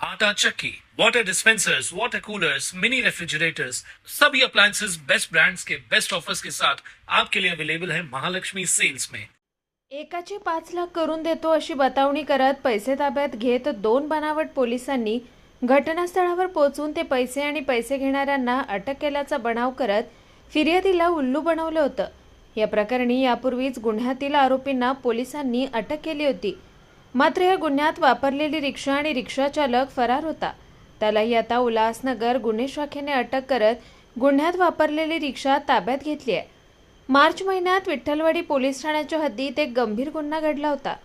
आटा चक्की, water dispensers water coolers mini refrigerators सभी appliances best brands के बेस्ट ऑफर्स के साथ आपके लिए अवेलेबल है महालक्ष्मी सेल्स में। एकाचे पाच लाख करून देतो अशी बतावणी करत पैसे ताब्यात घेत दोन बनावट पोलिसांनी घटनास्थळावर पोहोचून ते पैसे आणि पैसे घेणाऱ्यांना अटक केल्याचा बनाव करत फिर्यादीला उल्लू बनवलं होतं. या प्रकरणी यापूर्वीच गुन्ह्यातील आरोपींना पोलिसांनी अटक केली होती. मात्र या गुन्ह्यात वापरलेली रिक्षा आणि रिक्षाचालक फरार होता. त्यालाही आता उल्हासनगर गुन्हे शाखेने अटक करत गुन्ह्यात वापरलेली रिक्षा ताब्यात घेतली आहे. मार्च महिन्यात विठ्ठलवाडी पोलीस ठाण्याच्या हद्दीत एक गंभीर गुन्हा घडला होता.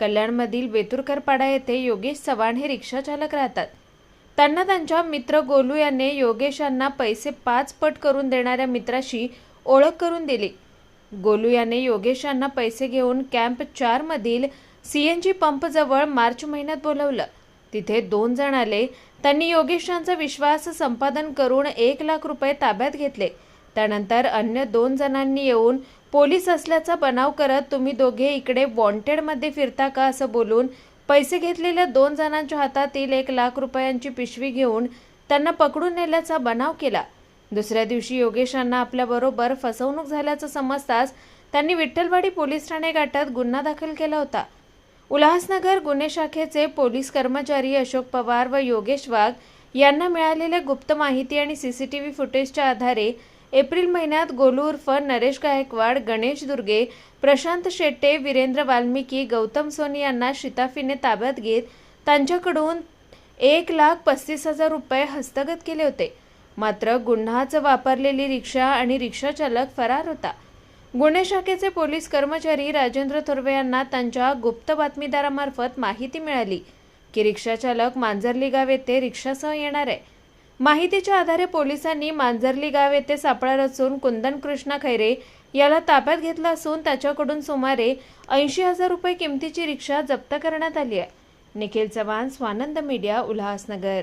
कल्याणमधील बेतुरकरपाडा येथे योगेश चव्हाण हे रिक्षाचालक राहतात. त्यांना त्यांच्या मित्र गोलू याने योगेश यांना पैसे पाच पट करून देणाऱ्या मित्राशी ओळख करून दिली. गोलू याने योगेश यांना पैसे घेऊन कॅम्प चारमधील सी एन जी पंपजवळ मार्च महिन्यात बोलवलं. तिथे दोन जण आले. त्यांनी योगेशांचा विश्वास संपादन करून एक लाख रुपये ताब्यात घेतले. त्यानंतर अन्य दोन जणांनी येऊन पोलीस असल्याचा बनाव करत तुम्ही दोघे इकडे वॉन्टेडमध्ये फिरता का? असं बोलून पैसे घेतलेल्या दोन जणांच्या हातातील एक लाख रुपयांची पिशवी घेऊन त्यांना पकडून नेल्याचा बनाव केला. दुसऱ्या दिवशी योगेशांना आपल्याबरोबर फसवणूक झाल्याचं समजताच त्यांनी विठ्ठलवाडी पोलीस ठाणे गाठत गुन्हा दाखल केला होता. उल्हासनगर गुन्हे शाखेचे पोलीस कर्मचारी अशोक पवार व योगेश वाघ यांना मिळालेल्या गुप्त माहिती आणि सीसीटीव्ही फुटेजच्या आधारे एप्रिल महिन्यात गोलू उर्फ नरेश गायकवाड गणेश दुर्गे प्रशांत शेट्टे वीरेंद्र वाल्मिकी गौतम सोनी यांना शिताफीने ताब्यात घेत त्यांच्याकडून एक लाख पस्तीस हजार रुपये हस्तगत केले होते. मात्र गुन्हाच वापरलेली रिक्षा आणि रिक्षाचालक फरार होता. गुन्हे शाखेचे पोलीस कर्मचारी राजेंद्र थोरवे यांना त्यांच्या गुप्त बातमीदारामार्फत माहिती मिळाली की रिक्षाचालक मांजरली गाव येथे रिक्षासह येणार आहे. माहितीच्या आधारे पोलिसांनी मांजरली गाव येथे सापळा रचून कुंदन कृष्णा खैरे याला ताब्यात घेतला असून त्याच्याकडून सुमारे ऐंशी हजार रुपये किमतीची रिक्षा जप्त करण्यात आली आहे. निखिल चव्हाण स्वानंद मीडिया उल्हासनगर.